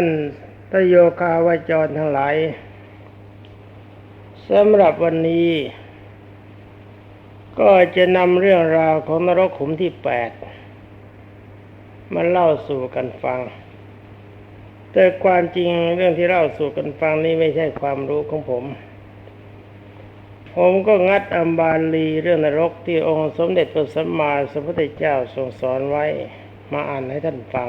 ท่านทโยคาวจรทั้งหลายสำหรับวันนี้ ก็จะนำเรื่องราวของนรกขุมที่แปดมาเล่าสู่กันฟัง แต่ความจริงเรื่องที่เล่าสู่กันฟังนี้ไม่ใช่ความรู้ของผม ผมก็งัดอัมบาลีเรื่องนรกที่องค์สมเด็จพระสัมมาสัมพุทธเจ้าทรงสอนไว้ มาอ่านให้ท่านฟัง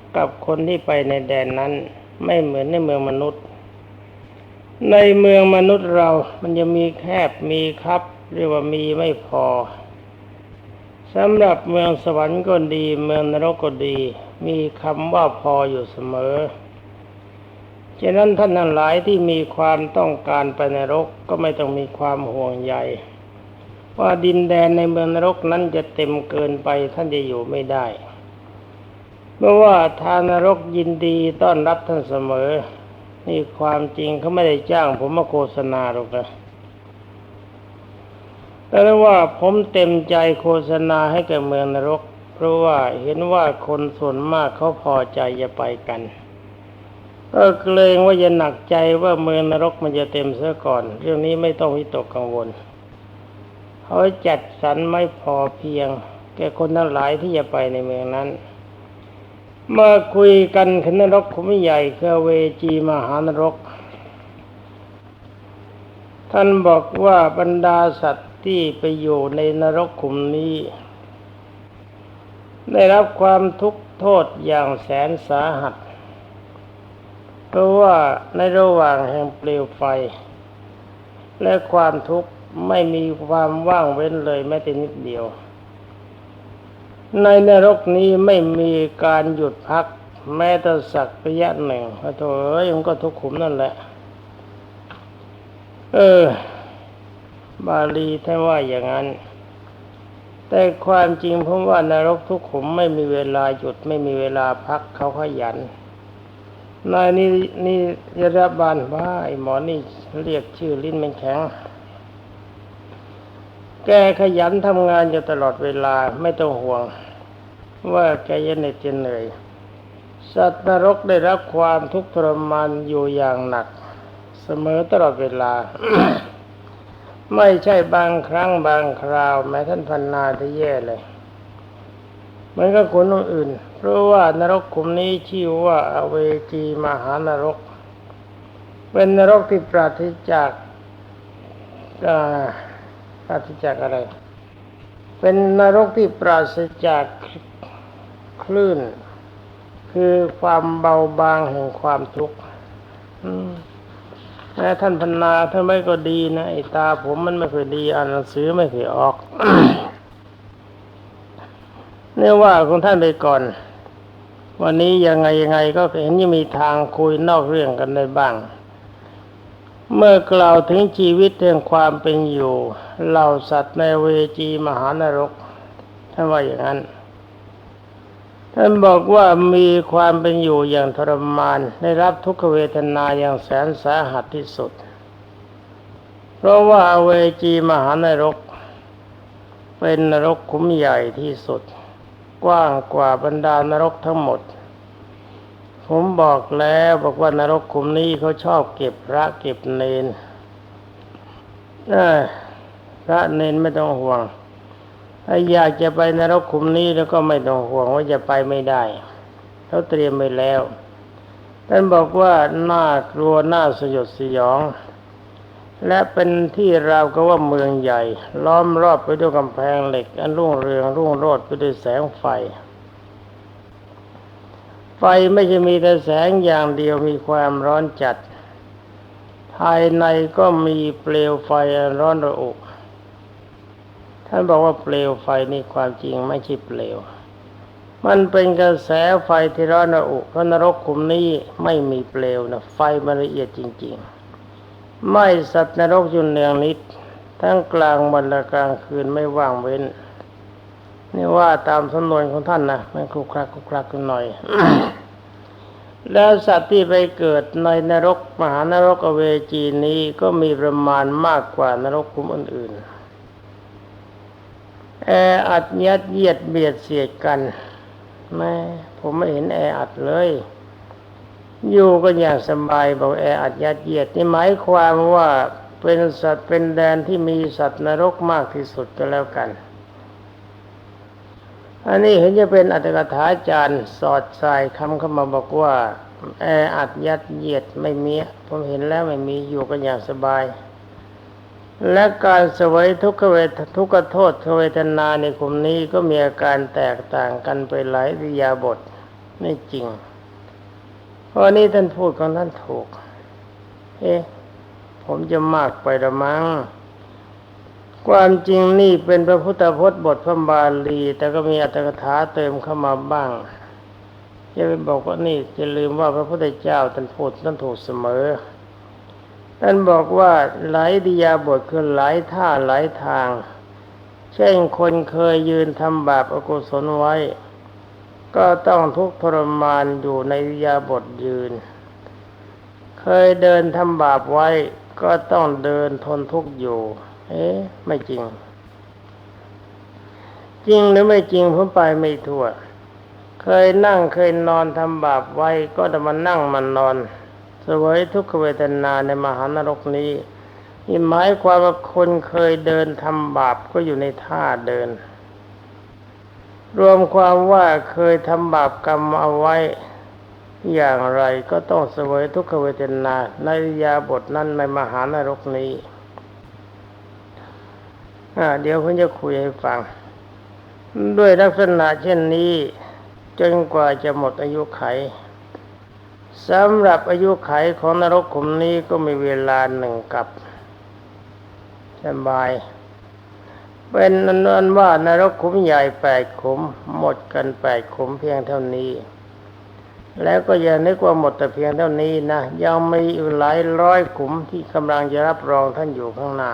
กับคนที่ไปในแดนนั้น ไม่เหมือนในเมืองมนุษย์ ในเมืองมนุษย์เรามันจะมีแคบมีครับเรียกว่ามีไม่พอสำหรับเมืองสวรรค์ก็ดี เมืองนรกก็ดี มีคำว่าพออยู่เสมอฉะนั้นท่านทั้งหลายที่มีความต้องการไปนรกก็ไม่ต้องมีความห่วงใยว่าดินแดนในเมืองนรกนั้นจะเต็มเกินไปท่านจะอยู่ไม่ได้ เพราะว่าทานนรกยินดีต้อนรับท่านเสมอ นี่ความจริงเขาไม่ได้จ้าง ผมมาโฆษณาหรอกนะแต่ว่าผมเต็มใจโฆษณาให้แก่เมืองนรก เพราะว่าเห็นว่าคนส่วนมากเขาพอใจจะไปกันก็เกรงว่าจะหนักใจว่าเมืองนรกมันจะเต็มเสียก่อน เรื่องนี้ไม่ต้องวิตกกังวลเขาจัดสรรไม่พอเพียง แก่คนทั้งหลายที่จะไปในเมืองนั้น มื่อคุยกันขนรกขุมใหญ่คือเวจีมหานรก ท่านบอกว่าบรรดาสัตว์ที่ไปอยู่ในนรกขุมนี้ ได้รับความทุกข์โทษอย่างแสนสาหัส เพราะว่าในระหว่างแห่งเปลวไฟ และความทุกข์ไม่มีความว่างเว้นเลยแม้แต่นิดเดียว ในนรกนี้ไม่มีการหยุดพัก แม้แต่สักระยะหนึ่งพระโถเอ้ยมันก็ทุกขุมนั่นแหละ เออ บาลีท่านว่าอย่างนั้น แต่ความจริงผมว่านรกทุกขุมไม่มีเวลาหยุดไม่มีเวลาพักเขาขยันนายนี่นี่ยรบาลว่าไอหมอนี่เรียกชื่อลิ้นมันแข็ง แกขยันทำงานอยู่ตลอดเวลาไม่ต้องห่วง ว่าแกจะเหน็ดจะเหนื่อย สัตว์นรกได้รับความทุกข์ทรมานอยู่อย่างหนัก เสมอตลอดเวลา ไม่ใช่บางครั้งบางคราวแม้ท่านพันนาที่แย่เลยเหมือนกับคนอื่น เพราะว่านรกขุมนี้ชื่อว่าอเวจีมหานรก เป็นนรกที่ปราศจากป ราศจากอะไร เป็นนรกที่ปราศจากคลื่น คือความเบาบางแห่งความทุกข์แม้ท่านพนาถ้านไม่ก็ดีนะไอตาผมมันไม่เคยดีอ่านหนังสือไม่เคยออกเนื่อว่าของท่านไปก่อน วันนี้ยังไงยังไงก็เห็นยังมีทางคุยนอกเรื่องกันได้บ้าง เมื่อกล่าวถึงชีวิตเรื่องความเป็นอยู่เหล่าสัตว์ในเวจีมหานรกท่านว่าอย่างนั้น ท่านบอกว่ามีความเป็นอยู่อย่างทรมาน ได้รับทุกขเวทนาอย่างแสนสาหัสที่สุด เพราะว่าเวจีมหานรก เป็นนรกคุ้มใหญ่ที่สุด กว้างกว่าบรรดานรกทั้งหมด ผมบอกแล้วบอกว่านรกขุมนี้เขาชอบเก็บพระเก็บเนนพระเนนไม่ต้องห่วงถ้าอยากจะไปนรกขุมนี้แล้วก็ไม่ต้องห่วงว่าจะไปไม่ได้เขาเตรียมไปแล้วท่านบอกว่าน่ากลัวน่าสยดสยอง และเป็นที่ราวก็ว่าเมืองใหญ่ ล้อมรอบไปด้วยกำแพงเหล็ก อันรุ่งเรืองรุ่งโรจน์ไปด้วยแสงไฟ ไฟไม่ใช่มีแต่แสงอย่างเดียวมีความร้อนจัด ภายในก็มีเปลวไฟร้อนระอุท่านบอกว่าเปลวไฟนี่ความจริงไม่ใช่เปลว มันเป็นกระแสไฟที่ร้อนระอุเพราะนรกขุมนี้ไม่มีเปลวนะไฟมันละเอียดจริง ๆ ไม่สัตว์นรกอยู่เนืองนิด ทั้งกลางวันและกลางคืนไม่ว่างเว้น นี่ว่าตามสำนวนของท่านนะมันคลุกคลักคลุกคลักกันหน่อย แล้วสัตว์ที่ไปเกิดในนรกมหานรกอเวจีนี้ก็มีประมาณมากกว่านรกขุมอื่นๆแออัดยัดเยียดเบียดเสียดกันแม่ผมไม่เห็นแออัดเลย อยู่กันอย่างสบายบอกแออัดยัดเยียดนี่หมายความว่าเป็นสัตว์เป็นแดนที่มีสัตว์นรกมากที่สุดก็แล้วกัน อันนี้เห็นจะเป็นอัตถกถาจารย์สอดใสายคำเข้ามาบอกว่าแออัดยัดเยียดไม่มีผมเห็นแล้วไม่มีอยู่กันอย่างสบาย และการสวยทุกขเวททุกขโทษเวทนาในกลุ่มนี้ก็มีอาการแตกต่างกันไปหลายริยาบทไม่จริงเพราะนี้ท่านพูดของท่านถูก เอ๊ะผมจะมากไปละมั้ง ความจริงนี่เป็นพระพุทธพจน์บทพระบาลี แต่ก็มีอัตถกถาเติมเข้ามาบ้างจะไปบอกว่านี่จะลืมว่าพระพุทธเจ้าท่านพูดท่านถูกเสมอท่านบอกว่าหลายดิยาบทคือหลายท่าหลายทาง เช่นคนเคยยืนทำบาปอกุศลไว้ ก็ต้องทุกข์ทรมานอยู่ในดิยาบทยืน เคยเดินทำบาปไว้ ก็ต้องเดินทนทุกข์อยู่ เอ๊ะไม่จริง จริงหรือไม่จริงผมไปไม่ทั่ว เคยนั่งเคยนอนทำบาปไว้ก็จะมานั่งมันนอนสวยทุกขเวทนาในมหานรกนี้นี่หมายความว่าคนเคยเดินทำบาปก็อยู่ในท่าเดิน รวมความว่าเคยทำบาปกรรมเอาไว้ อย่างไรก็ต้องเสวยทุกขเวทนาในยาบทนั้นในมหานรกนี้ เดี๋ยวผมจะคุยให้ฟัง ด้วยลักษณะเช่นนี้ จนกว่าจะหมดอายุไขสำหรับอายุไขของนรกขุมนี้ก็มีเวลาหนึ่งกับสบาย เป็นนันว่านรกขุมใหญ่แปดขุม หมดกันแปดขุมเพียงเท่านี้ แล้วก็อย่านึกว่าหมดแต่เพียงเท่านี้นะ ยังมีอีกหลายร้อยขุมที่กำลังจะรับรองท่านอยู่ข้างหน้า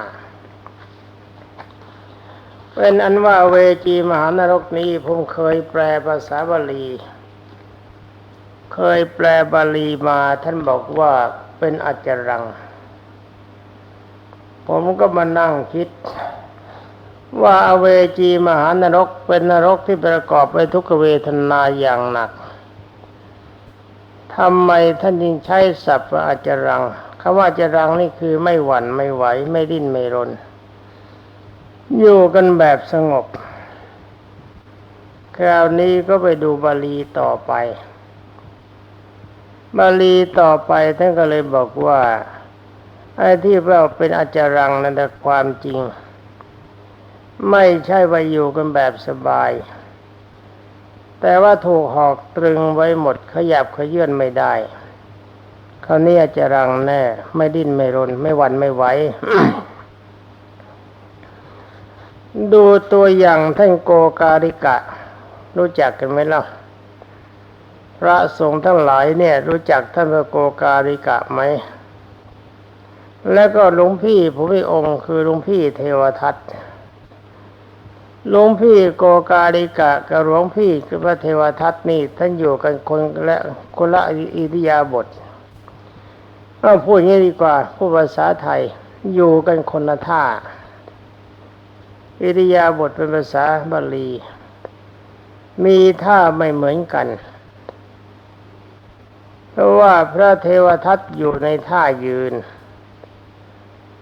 เป็นอันว่าเวจีมหานรกนี้ผมเคยแปลภาษาบาลี เคยแปลบาลีมาท่านบอกว่าเป็นอัจจรัง ผมก็มานั่งคิด ว่าอเวจีมหานรกเป็นนรกที่ประกอบไปทุกเวทนาอย่างหนักทำไมท่านจึงใช้ศัพท์ว่าอาจรังคำว่าอาจรังนี่คือไม่หวั่นไม่ไหวไม่ดิ้นไม่รน อยู่กันแบบสงบ คราวนี้ก็ไปดูบาลีต่อไป บาลีต่อไปท่านก็เลยบอกว่าไอ้ที่เราเป็นอาจารังนั่นแต่ความจริง ไม่ใช่ว่าอยู่กันแบบสบาย แต่ว่าถูกหอกตรึงไว้หมดขยับขยื่นไม่ได้คราวนี้อาจารังแน่ ไม่ดิ้นไม่รนไม่วันไม่ไหว ดูตัวอย่างท่านโกการิกะ รู้จักกันไหมล่ะ พระสงฆ์ทั้งหลายเนี่ย รู้จักท่านพระโกการิกะไหม แล้วก็หลวงพี่ผมมีองค์คือหลวงพี่เทวทัตหลวงพี่โกการิกะกับหลวงพี่คือพระเทวทัตนี่ท่านอยู่กันคนละคนละอิริยาบถเอาพูดงี้ดีกว่าพูดภาษาไทยอยู่กันคนละท่า อิริยาบถเป็นภาษาบาลี มีท่าไม่เหมือนกัน เพราะว่าพระเทวทัตอยู่ในท่ายืน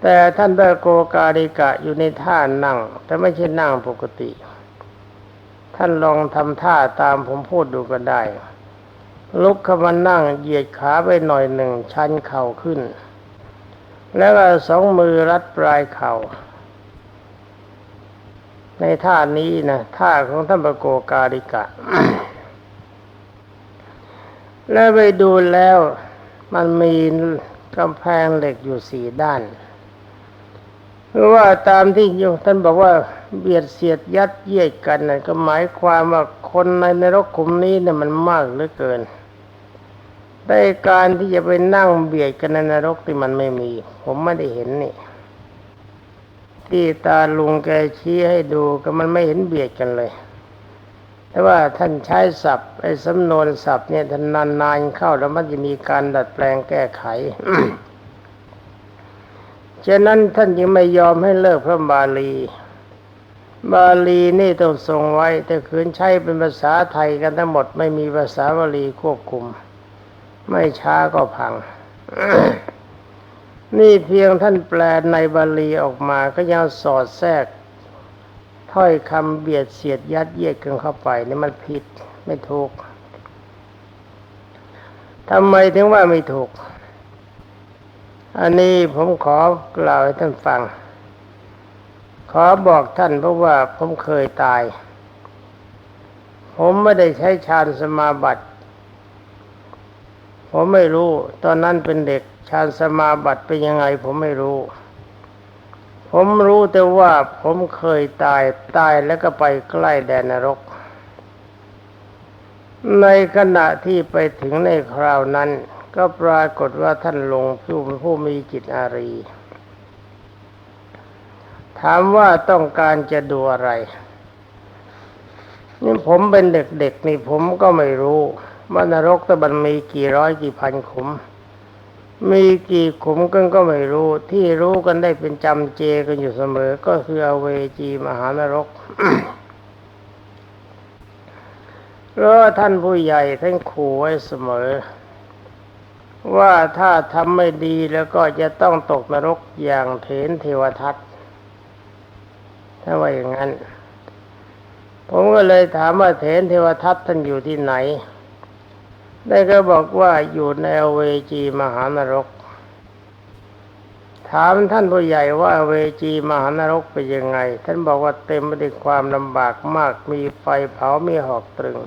แต่ท่านพระโกการิกะอยู่ในท่านั่ง แต่ไม่ใช่นั่งปกติ ท่านลองทำท่าตามผมพูดดูก็ได้ ลุกขึ้นมานั่งเหยียดขาไปหน่อยหนึ่งชันเข่าขึ้น แล้วก็สองมือรัดปลายเข่า ในท่านี้นะท่าของท่านประโกกาลิกะ แล้วไปดูแล้วมันมีกำแพงเหล็กอยู่สี่ด้านเพราะว่าตามที่โยมท่านบอกว่าเบียดเสียดยัดเยียดกันนะก็หมายความว่าคนในนรกขุมนี้เนี่ยมันมากเหลือเกินได้การที่จะไปนั่งเบียดกันในนรกที่มันไม่มี ผมไม่ได้เห็นนี่ ที่ตาลุงแกชี้ให้ดูก็มันไม่เห็นเบียดกันเลย แต่ว่าท่านใช้ศัพท์ไอ้สำนวนศัพท์เนี่ยท่านนานๆเข้าแล้วมันจะมีการดัดแปลงแก้ไขฉะนั้นท่านยังไม่ยอมให้เลิกพระบาลี บาลีนี่ต้องทรงไว้ แต่คืนใช้เป็นภาษาไทยกันทั้งหมด ไม่มีภาษาบาลีควบคุม ไม่ช้าก็พัง นี่เพียงท่านแปลในบาลีออกมาก็ยังสอดแทรก ถ้อยคำเบียดเสียดยัดเยียดกันเข้าไปนี่มันผิดไม่ถูกทำไมถึงว่าไม่ถูก อันนี้ผมขอกล่าวให้ท่านฟัง ขอบอกท่านเพราะว่าผมเคยตาย ผมไม่ได้ใช้ฌานสมาบัติ ผมไม่รู้ตอนนั้นเป็นเด็ก ฌานสมาบัติเป็นยังไงผมไม่รู้ ผมรู้แต่ว่าผมเคยตายตายแล้วก็ไปใกล้แดนนรก ในขณะที่ไปถึงในคราวนั้น ก็ปรากฏว่าท่านลงผู้ผู้มีจิตอารี ถามว่าต้องการจะดูอะไรนี่ผมเป็นเด็กๆนี่ผมก็ไม่รู้ว่านรกตะบันมีกี่ร้อยกี่พันขุม มีกี่ขุมกันก็ไม่รู้ ที่รู้กันได้เป็นจำเจกันอยู่เสมอ ก็คืออเวจีมหานรกเพราะว่าท่านผู้ใหญ่ท่านขู่ไว้เสมอ ว่าถ้าทำไม่ดีแล้วก็จะต้องตกนรกอย่างเถนเทวทัตถ้าว่าอย่างนั้น ผมก็เลยถามว่าเถนเทวทัตท่านอยู่ที่ไหน ได้ก็บอกว่าอยู่ในเวจีมหานรก ถามท่านผู้ใหญ่ว่าเวจีมหานรกเป็นยังไง ท่านบอกว่าเต็มไปด้วยความลำบากมากมีไฟเผามีหอกตรึง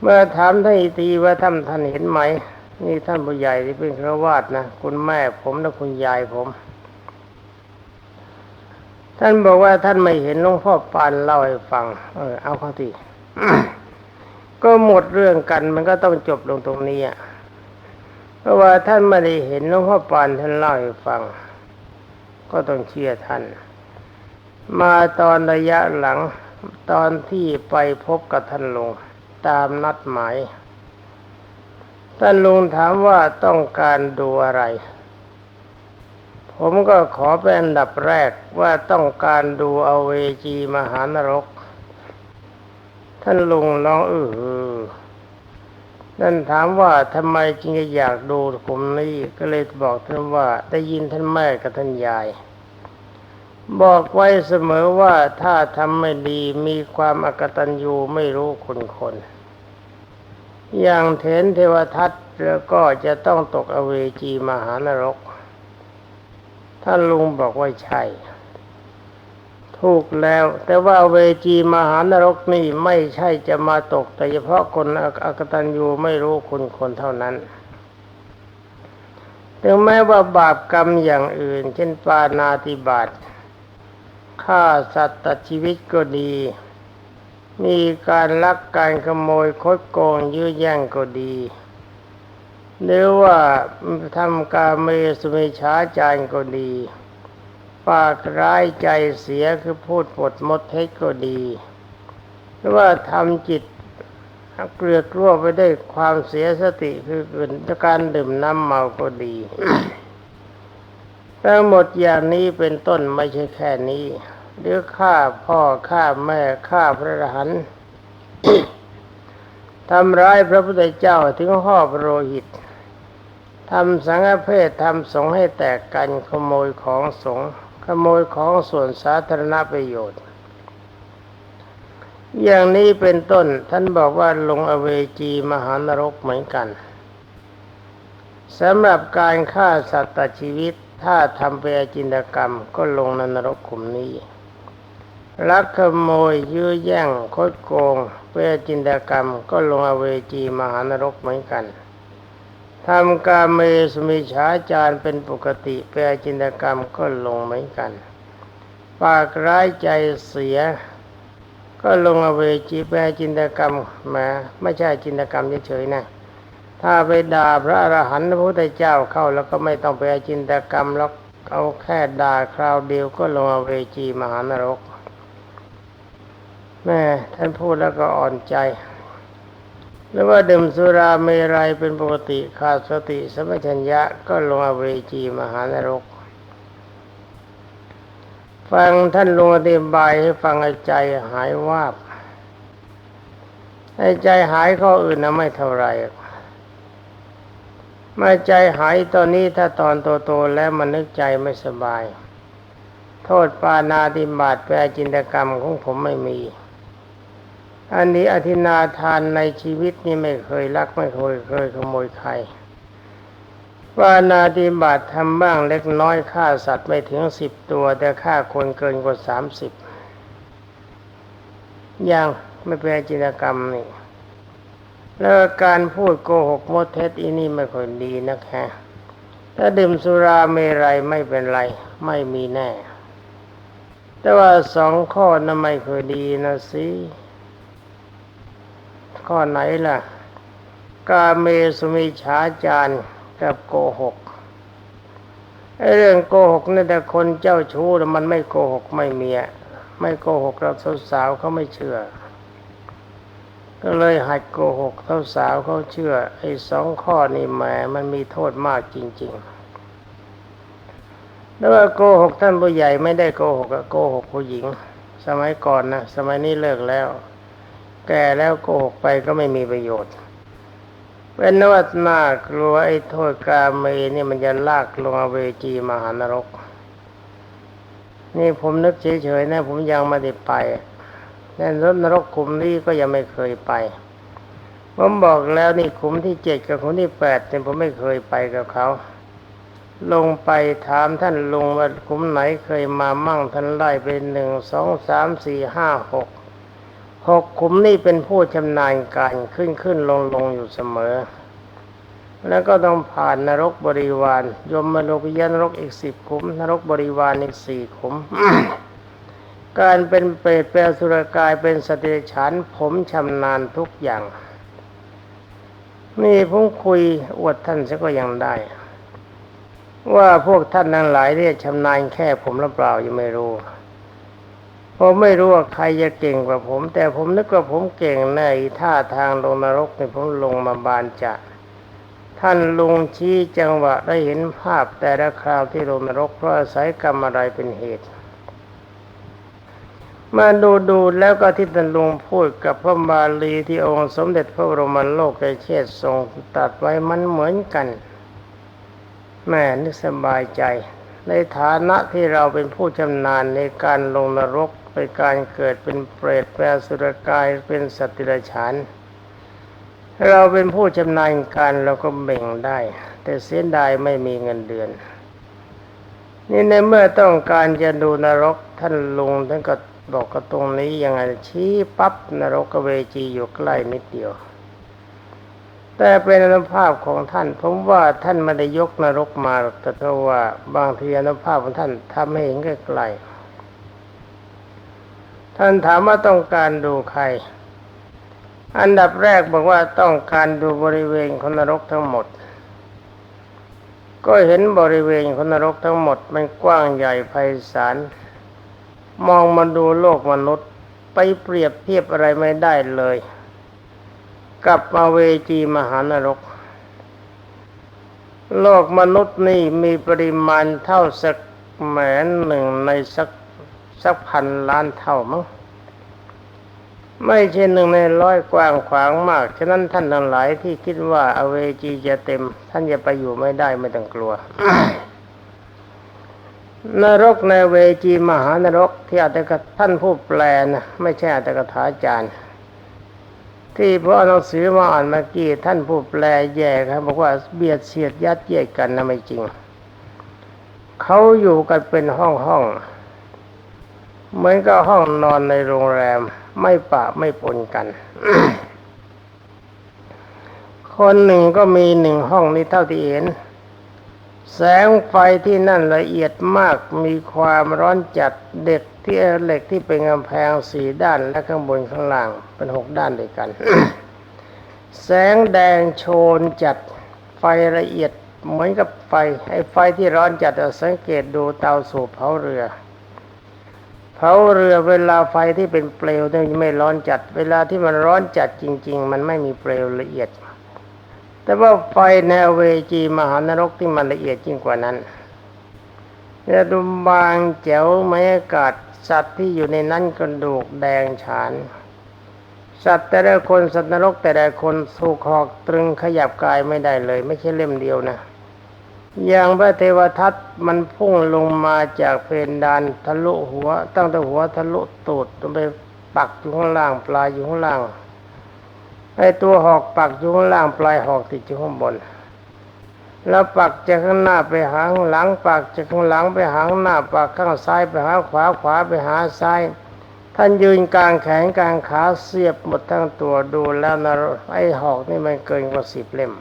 เมื่อถามท่านอีกทีว่าท่านท่านเห็นไหม นี่ท่านผู้ใหญ่ที่เป็นครวาสนะคุณแม่ผมและคุณยายผมท่านบอกว่าท่านไม่เห็นหลวงพ่อปานเล่าให้ฟัง เออเอาเข้าที ก็หมดเรื่องกันมันก็ต้องจบลงตรงนี้เพราะว่าท่านไม่ได้เห็นหลวงพ่อปานท่านเล่าให้ฟัง ก็ต้องเชื่อท่าน มาตอนระยะหลังตอนที่ไปพบกับท่านลงตามนัดหมายท่านลุงถามว่าต้องการดูอะไร ผมก็ขอเป็นอันดับแรกว่าต้องการดูเอเวจีมหานรก ท่านลุงร้องเออนั่นถามว่าทำไมจึงอยากดูผมนี้ก็เลยบอกท่านว่าได้ยินท่านแม่กับท่านยาย บอกไว้เสมอว่าถ้าทำไม่ดีมีความอกตัญญูไม่รู้คุณคน อย่างเถนเทวทัตแล้วก็จะต้องตกอเวจีมหานรก ท่านลุงบอกว่าใช่ ถูกแล้ว แต่ว่าเวจีมหานรกนี่ไม่ใช่จะมาตก แต่เฉพาะคนอกตัญญูไม่รู้คุณคนเท่านั้นถึงแม้ว่าบาปกรรมอย่างอื่น เช่นปานาติบาตฆ่าสัตว์ตัดชีวิตก็ดี มีการลักการขโมยคดโกงยื้อแย่งก็ดีหรือว่าทำการเมสุเมช้าจารก็ดี ปากร้ายใจเสียคือพูดปดมดเท็จก็ดี หรือว่าทำจิตเกลือกลัวไปได้วยความเสียสติคือการดื่มน้ำเมาก็ดีทั้งหมดอย่างนี้เป็นต้นไม่ใช่แค่นี้ หรือฆ่าพ่อฆ่าแม่ฆ่าพระรหันต์ทำร้ายพระพุทธเจ้าถึงห่อพระโลหิตทำสังฆเพศทำสงให้แตกกันขโมยของสงฆ์ ขโมยของส่วนสาธารณประโยชน์ อย่างนี้เป็นต้นท่านบอกว่าลงอเวจีมหานรกเหมือนกันสำหรับการฆ่าสัตว์ตัดชีวิตถ้าทำเปอจินตกรรมก็ลงในนรกขุมนี้ลักขโมยยื้อแย่งคดโกงเปอจินตกรรมก็ลงอเวจีมหานรกเหมือนกัน ทำการเมสมิฉาจารเป็นปกติเปอจินตกรรมก็ลงเหมือนกัน ปากร้ายใจเสีย ก็ลงอเวจีแปลจินตกรรมแหมาไม่ใช่จินตกรรมเฉยๆนะถ้าไปด่าพระอรหันต์พระพุทธเจ้าเข้าแล้วก็ไม่ต้องไปจินตกรรมแล้วเอาแค่ด่าคราวเดียวก็ลงอเวจีมหานรก แม่ท่านพูดแล้วก็อ่อนใจ หรือว่าดื่มสุราเมรัยเป็นปกติขาดสติสมัชัญญะก็ลงอเวจีมหานรก ฟังท่านลงอธิบายให้ฟังให้ใจหายวาบให้ใจหายข้ออื่นนะไม่เท่าไรมาใจหายตอนนี้ถ้าตอนโตๆแล้วมันนึกใจไม่สบาย โทษปานาติบาตแปลจินตกรรมของผมไม่มี อันนี้อธินาทานในชีวิตนี่ไม่เคยลักไม่เคยเคยขโมยใครปานาติบาตทำบ้างเล็กน้อยฆ่าสัตว์ไม่ถึงสิบตัว แต่ฆ่าคนเกินกว่าสามสิบยังไม่เป็นจินกรรมนี่แล้วการพูดโกหกมดเท็จอีนี่ไม่ค่อยดีนะแค่ถ้าดื่มสุราเมรัยไม่เป็นไร ไม่มีแน่ แต่ว่าสองข้อนั้นไม่ค่อยดีนะสิ ข้อไหนล่ะ กาเมสุมิฉาจารกับโกหกไอ้เรื่องโกหกนี่แต่คนเจ้าชู้มันไม่โกหกไม่เมีย ไม่โกหกเราสาวๆเขาไม่เชื่อ ก็เลยหัดโกหกเราสาวเขาเชื่อ ไอ้สองข้อนี่แหมมันมีโทษมากจริง ๆ แล้วว่าโกหกท่านผู้ใหญ่ไม่ได้โกหกโกหกผู้หญิง สมัยก่อนนะสมัยนี้เลิกแล้ว แก่แล้วโกหกไปก็ไม่มีประโยชน์เป็นนวัตนากลัวไอ้โทษกาเมนี่มันจะลากลงเวจีมหานรก นี่ผมนึกเฉยๆนะผมยังไม่ได้ไปแน่นนรกขุมนี้ก็ยังไม่เคยไป ผมบอกแล้วนี่ขุมที่เจ็ดกับขุมที่แปดเนี่ยผมไม่เคยไปกับเขา ลงไปถามท่านลุงว่าขุมไหนเคยมามั่งท่านไล่เป็นหนึ่งสองสามสี่ห้าหก หกขุมนี่เป็นผู้ชำนาญการขึ้นขึ้นลงลงอยู่เสมอ แล้วก็ต้องผ่านนรกบริวาร ยมมโลกยานรกอีกสิบขุม นรกบริวารอีกสี่ขุม การเป็นเปรตเป็นสุรกายเป็นสติฉันผมชำนาญทุกอย่าง นี่ผมคุยอวดท่านซะก็ยังได้ ว่าพวกท่านทั้งหลายเนี่ยชำนาญแค่ผมหรือเปล่ายังไม่รู้ ผมไม่รู้ว่าใครจะเก่งกว่าผม แต่ผมนึกว่าผมเก่งในท่าทางลงนรกเนี่ยผมลงมาบานจะ ท่านลุงชี้จังหวะได้เห็นภาพแต่ละคราวที่ลงนรกเพราะอาศัยกรรมอะไรเป็นเหตุ มาดูดูแล้วก็ที่ท่านลุงพูดกับพระบาลีที่องค์สมเด็จพระบรมโลกเชษทรงตัดไว้มันเหมือนกันแม่นึกสบายใจ ในฐานะที่เราเป็นผู้ชำนาญในการลงนรก เป็นการเกิดเป็นเปรตเป็นสุรกายเป็นสัตว์ดิรัจฉานเราเป็นผู้ชำนาญการเราก็เบ่งได้ แต่เสียดายไม่มีเงินเดือน นี่ในเมื่อต้องการจะดูนรกท่านลุงท่านก็บอกก็ตรงนี้ยังไงชี้ปั๊บนรกกเวจีอยู่ใกล้นิดเดียว แต่เป็นอนุภาพของท่านผมว่าท่านไม่ได้ยกนรกมาแต่เพราะว่าบางทีอนุภาพของท่านทำให้เห็นใกล้ๆ ท่านถามว่าต้องการดูใคร อันดับแรกบอกว่าต้องการดูบริเวณของนรกทั้งหมด ก็เห็นบริเวณของนรกทั้งหมด มันกว้างใหญ่ไพศาล มองมาดูโลกมนุษย์ ไปเปรียบเทียบอะไรไม่ได้เลย กับมาเวจีมหานรก โลกมนุษย์นี่มีปริมาณเท่าสักแหมนหนึ่งในสัก สักพันล้านเท่ามั้งไม่ใช่หนึ่งในร้อยกว้างขวางมาก ฉะนั้นท่านทั้งหลายที่คิดว่าอเวจีจะเต็ม ท่านจะไปอยู่ไม่ได้ไม่ต้องกลัวนรกในเวจีมหานรก ที่อัตกท่านผู้แปลนะไม่ใช่อัตกถาจารย์ ที่พระหนังสือมาอ่านเมื่อกี้ท่านผู้แปลแย่ครับบอกว่าเบียดเสียดยัดเยียดกันนะไม่จริง เขาอยู่กันเป็นห้องห้อง เหมือนกับห้องนอนในโรงแรมไม่ปะไม่ปนกัน คนหนึ่งก็มีหนึ่งห้องนี้เท่าที่เห็น แสงไฟที่นั่นละเอียดมากมีความร้อนจัดเด็กที่เหล็กที่เป็นกำแพงสี่ด้านและข้างบนข้างล่างเป็นหกด้านด้วยกัน แสงแดงโชนจัดไฟละเอียดเหมือนกับไฟไอ้ไฟที่ร้อนจัดเราสังเกตดูเตาสูบเผาเรือ เผาเรือเวลาไฟที่เป็นเปลวเนี่ยไม่ร้อนจัด เวลาที่มันร้อนจัดจริง ๆ มันไม่มีเปลวละเอียด แต่ว่าไฟในเวจีมหานรกที่มันละเอียดยิ่งกว่านั้นเนี่ยดูบางแจ๋วไม้อากาศสัตว์ที่อยู่ในนั้นกระดูกแดงฉาน สัตว์แต่ละคนสัตว์นรกแต่ละคนถูกหอกตรึงขยับกายไม่ได้เลย ไม่ใช่เล่มเดียวนะ อย่างพระเทวทัตมันพุ่งลงมาจากเพดานทะลุหัว ตั้งแต่หัวทะลุตูดลงไปปักอยู่ข้างล่างปลายอยู่ข้างล่างไอตัวหอกปักอยู่ข้างล่างปลายหอกติดอยู่ข้างบน แล้วปักจากข้างหน้าไปหางหลังปักจากข้างหลังไปหางหน้าปักข้างซ้ายไปหาขวาขวาไปหาซ้าย ท่านยืนกลางแขนกลางขาเสียบหมดทั้งตัวดูแล้วนะไอหอกนี่มันเกินกว่าสิบเล่ม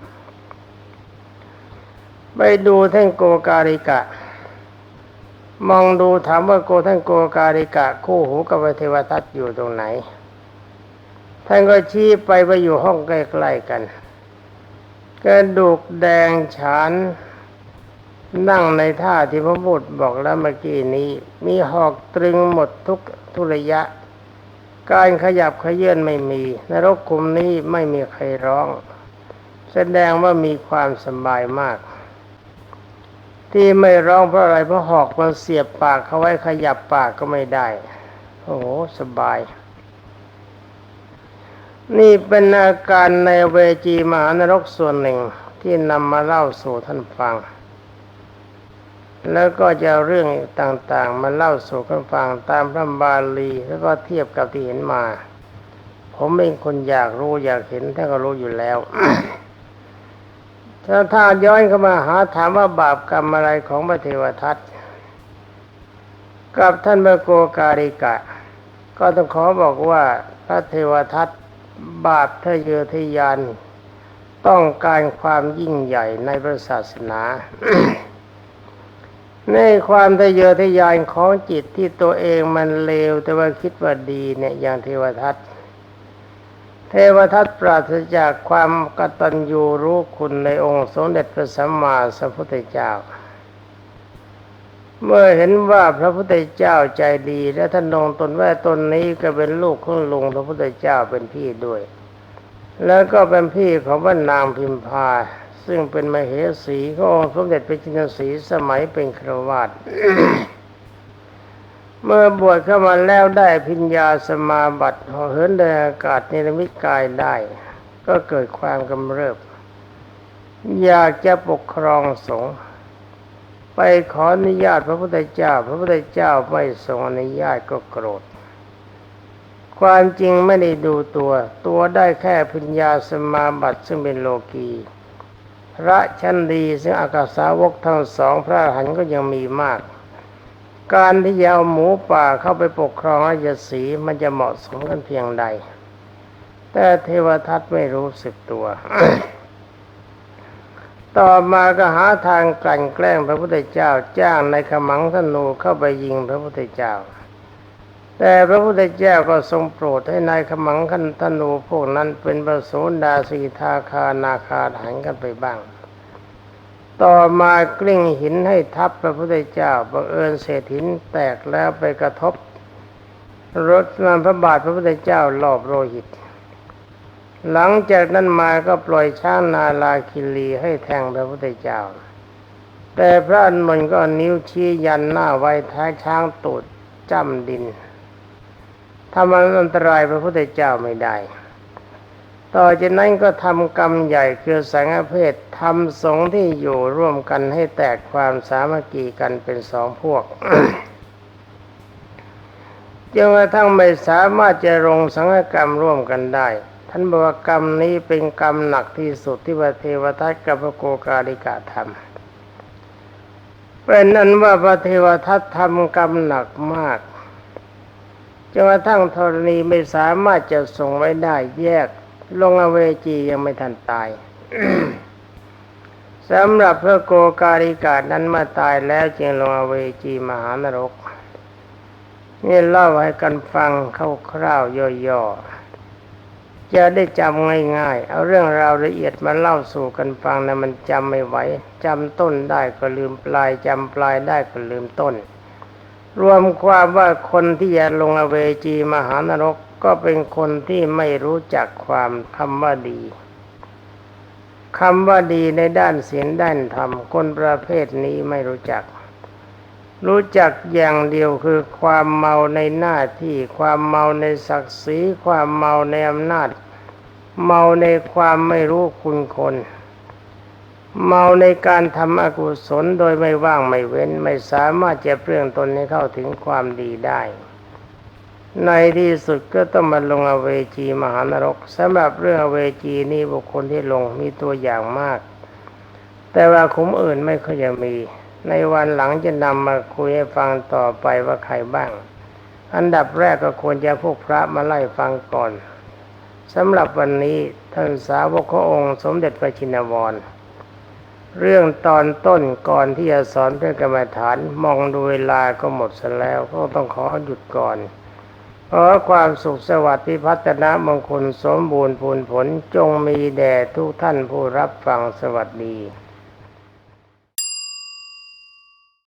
ไปดูท่านโกการิกะ มองดูถามว่าโกท่านโกการิกะ คู่หูกับเทวทัตอยู่ตรงไหน ท่านก็ชี้ไปไปอยู่ห้องใกล้ๆกันกระดูกแดงฉานนั่งในท่าที่พระบุตรบอกแล้วเมื่อกี้นี้ มีหอกตรึงหมดทุกทุระยะ การขยับขยื่นไม่มี นรกคุมนี้ไม่มีใครร้อง แสดงว่ามีความสบายมาก ที่ไม่ร้องเพราะอะไรเพราะหอกมันเสียบปากเขาไว้ขยับปากก็ไม่ได้ โอ้โหสบาย นี่เป็นอาการในเวจีมหานรกส่วนหนึ่งที่นำมาเล่าสู่ท่านฟัง แล้วก็จะเรื่องต่างๆ มาเล่าสู่ท่านฟังตามพระบาลีแล้วก็เทียบกับที่เห็นมา ผมเป็นคนอยากรู้อยากเห็นท่านก็รู้อยู่แล้ว ถ้าถ้าย้อนเข้ามาหาถามว่าบาปกรรมอะไรของพระเทวทัตกับท่านพระโกการิกะ ก็ต้องขอบอกว่าพระเทวทัตบาปทเยอทะยาน ต้องการความยิ่งใหญ่ในพระศาสนาในความทะเยอทะยานของจิตที่ตัวเองมันเลวแต่ว่าคิดว่าดีเนี่ยอย่างเทวทัต เทวทัตปราศจากความกตัญญูรู้คุณในองค์สมเด็จพระสัมมาสัมพุทธเจ้า เมื่อเห็นว่าพระพุทธเจ้าใจดีและท่านนงตนว่าตนนี้ก็เป็นลูกของลุงพระพุทธเจ้าเป็นพี่ด้วย แล้วก็เป็นพี่ของพระนางพิมพา ซึ่งเป็นมเหสีขององค์สมเด็จพระจินสีสมัยเป็นครวาส เมื่อบวชเข้ามาแล้วได้พิญญาสมาบัติเหอเหินเดินอากาศในมิตกายได้ ก็เกิดความกำเริบ อยากจะปกครองสงฆ์ไปขออนุญาตพระพุทธเจ้า พระพุทธเจ้าไม่ทรงอนุญาตก็โกรธ ความจริงไม่ได้ดูตัว ตัวได้แค่พิญญาสมาบัติซึ่งเป็นโลกีพระชั้นดีซึ่งอากาสาวกทั้งสองพระหันต์ก็ยังมีมาก การที่จะเอาหมูป่าเข้าไปปกครองราชสีมันจะเหมาะสมกันเพียงใด แต่เทวทัตไม่รู้สึกตัว ต่อมาก็หาทางกลั่นแกล้งพระพุทธเจ้าจ้างในายขมังธนูเข้าไปยิงพระพุทธเจ้า แต่พระพุทธเจ้าก็ทรงโปรดให้นายขมังคันธนูพวกนั้นเป็นประโสดาสีทาคานาคาหันกันไปบ้าง ต่อมากลิ้งหินให้ทับพระพุทธเจ้าบังเอิญเศษหินแตกแล้วไปกระทบ รถนำพระบาทพระพุทธเจ้าลอบโลหิต หลังจากนั้นมาก็ปล่อยช้างนาลาคิรีให้แทงพระพุทธเจ้า แต่พระอานนท์ก็นิ้วชี้ยันหน้าไว้ท้ายช้างตูดจ้ำดินทำอันตรายพระพุทธเจ้าไม่ได้ ต่อจากนั้นก็ทำกรรมใหญ่คือสังฆเพศทำสงฆ์ที่อยู่ร่วมกันให้แตกความสามัคคีกันเป็นสองพวกจนกระทั่งไม่สามารถจะลงสังฆกรรมร่วมกันได้ ท่านบอกว่ากรรมนี้เป็นกรรมหนักที่สุดที่พระเทวทัตกับพระโกกาลิกาทำเป็นนั้นว่าพระเทวทัตทำกรรมหนักมากจนกระทั่งธรณีไม่สามารถจะส่งไว้ได้แยก ลงอเวจียังไม่ทันตายสำหรับพระโกกาลิกานั้นมาตายแล้วจึงลงอเวจีมหานรก นี่เล่าให้กันฟังคร่าวๆย่อๆจะได้จำง่ายๆ เอาเรื่องราวละเอียดมาเล่าสู่กันฟังนะมันจำไม่ไหวจำต้นได้ก็ลืมปลายจำปลายได้ก็ลืมต้น รวมความว่าคนที่จะลงอเวจีมหานรก ก็เป็นคนที่ไม่รู้จักความคำว่าดีคำว่าดีในด้านศีลด้านธรรมคนประเภทนี้ไม่รู้จัก รู้จักอย่างเดียวคือความเมาในหน้าที่ ความเมาในศักดิ์ศรีความเมาในอำนาจ เมาในความไม่รู้คุณคน เมาในการทำอกุศลโดยไม่ว่างไม่เว้นไม่สามารถจะเปลื้องตนให้เข้าถึงความดีได้ ในที่สุดก็ต้องมาลงอเวจีมหานรกสำหรับเรื่องอเวจีนี้บุคคลที่ลงมีตัวอย่างมาก แต่ว่าคุ้มอื่นไม่ค่อยจะมี ในวันหลังจะนำมาคุยให้ฟังต่อไปว่าใครบ้าง อันดับแรกก็ควรจะพวกพระมาไล่ฟังก่อนสำหรับวันนี้ท่านสาวกขององค์สมเด็จพระชินวร เรื่องตอนต้นก่อนที่จะสอนเพื่อกรรมฐานมองดูเวลาก็หมดซะแล้วก็ต้องขอหยุดก่อน ขอความสุขสวัสดิ์พิพัฒนามงคลสมบูรณ์ผลผลจงมีแด่ทุกท่านผู้รับฟังสวัสดี